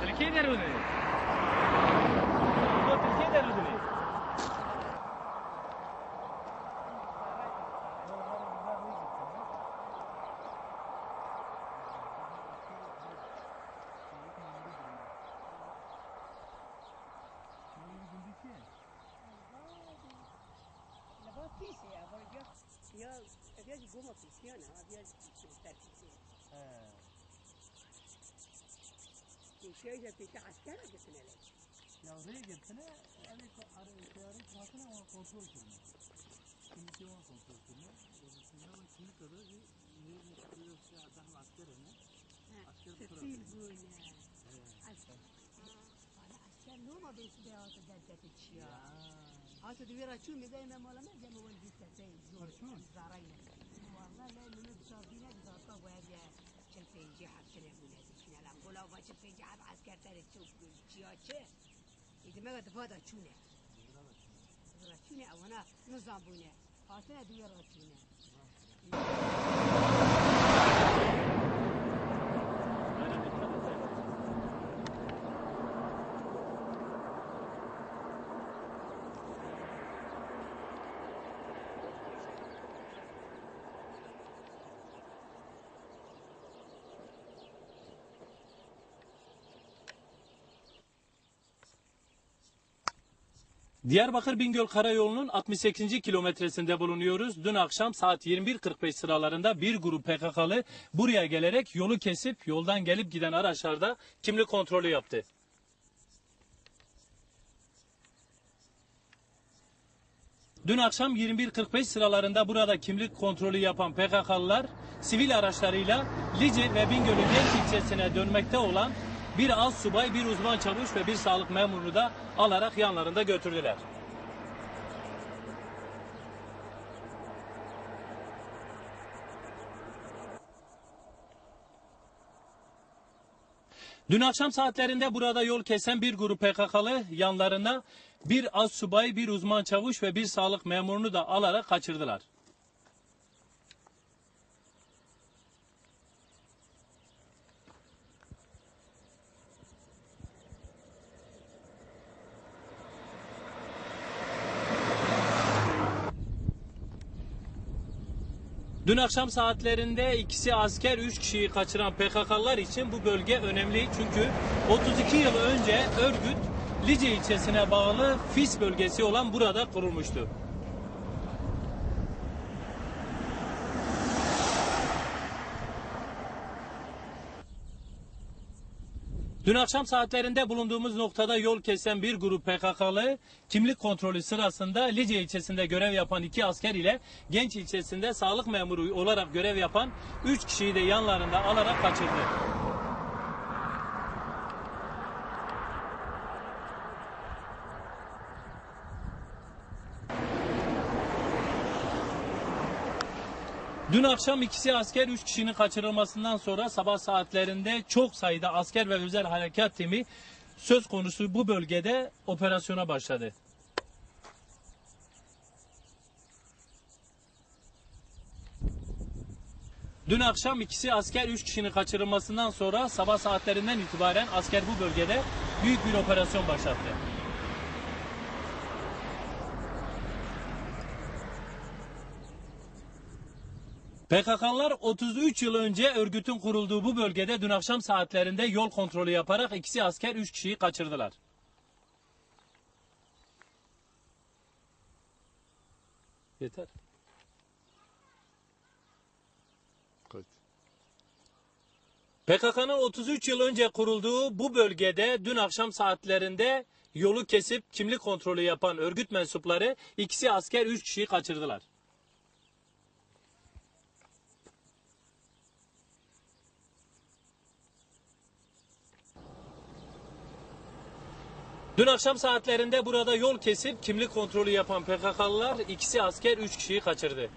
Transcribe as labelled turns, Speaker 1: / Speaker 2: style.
Speaker 1: Tilkayver uni. tinha. Havia de goma que tinha, não. Havia de pé que tinha. Tinha de pita askere gitsin hele.
Speaker 2: Yavraya gitsene, hani kıyarın kumasına ama kontrol edilmiyor. Kimisi ona kontrol edilmiyor. Dolayısıyla ama kimi kadar bir neyini tutuyor ki adam askerine. Asker kurabiliyor.
Speaker 1: Sefil böyle. Asker. Sen olmadı işte hayatı gerçek içi ya. Hayatı diver açıyor mu da hemen malama gel o vaziyette. سرایی والا من بزاقی نگذار که باید چل پیجی حب چل بونه دیشنالم گلا و چل پیجی حب از کرتر چوب چیا چه ایدمه و دفادا چونه راچونه اونا نظام بونه حاصل دوی چونه؟
Speaker 3: Diyarbakır Bingöl Karayolu'nun 68. kilometresinde bulunuyoruz. Dün akşam saat 21.45 sıralarında bir grup PKK'lı buraya gelerek yolu kesip yoldan gelip giden araçlarda kimlik kontrolü yaptı. Dün akşam 21.45 sıralarında burada kimlik kontrolü yapan PKK'lılar sivil araçlarıyla Lice ve Bingöl'ün ilçesine dönmekte olan bir alt subay, bir uzman çavuş ve bir sağlık memurunu da alarak yanlarında götürdüler. Dün akşam saatlerinde burada yol kesen bir grup PKK'lı yanlarına bir az subay, bir uzman çavuş ve bir sağlık memurunu da alarak kaçırdılar. Dün akşam saatlerinde ikisi asker, üç kişiyi kaçıran PKK'lılar için bu bölge önemli. Çünkü 32 yıl önce örgüt Lice ilçesine bağlı Fis bölgesi olan burada kurulmuştu. Dün akşam saatlerinde bulunduğumuz noktada yol kesen bir grup PKK'lı kimlik kontrolü sırasında Lice ilçesinde görev yapan iki asker ile Genç ilçesinde sağlık memuru olarak görev yapan üç kişiyi de yanlarında alarak kaçırdı. Dün akşam ikisi asker, üç kişinin kaçırılmasından sonra sabah saatlerinde çok sayıda asker ve özel harekat timi söz konusu bu bölgede operasyona başladı. Dün akşam ikisi asker, üç kişinin kaçırılmasından sonra sabah saatlerinden itibaren asker bu bölgede büyük bir operasyon başlattı. PKK'lılar 33 yıl önce örgütün kurulduğu bu bölgede dün akşam saatlerinde yol kontrolü yaparak ikisi asker 3 kişiyi kaçırdılar. Yeter. PKK'nın 33 yıl önce kurulduğu bu bölgede dün akşam saatlerinde yolu kesip kimlik kontrolü yapan örgüt mensupları ikisi asker 3 kişiyi kaçırdılar. Dün akşam saatlerinde burada yol kesip kimlik kontrolü yapan PKK'lılar ikisi asker 3 kişiyi kaçırdı.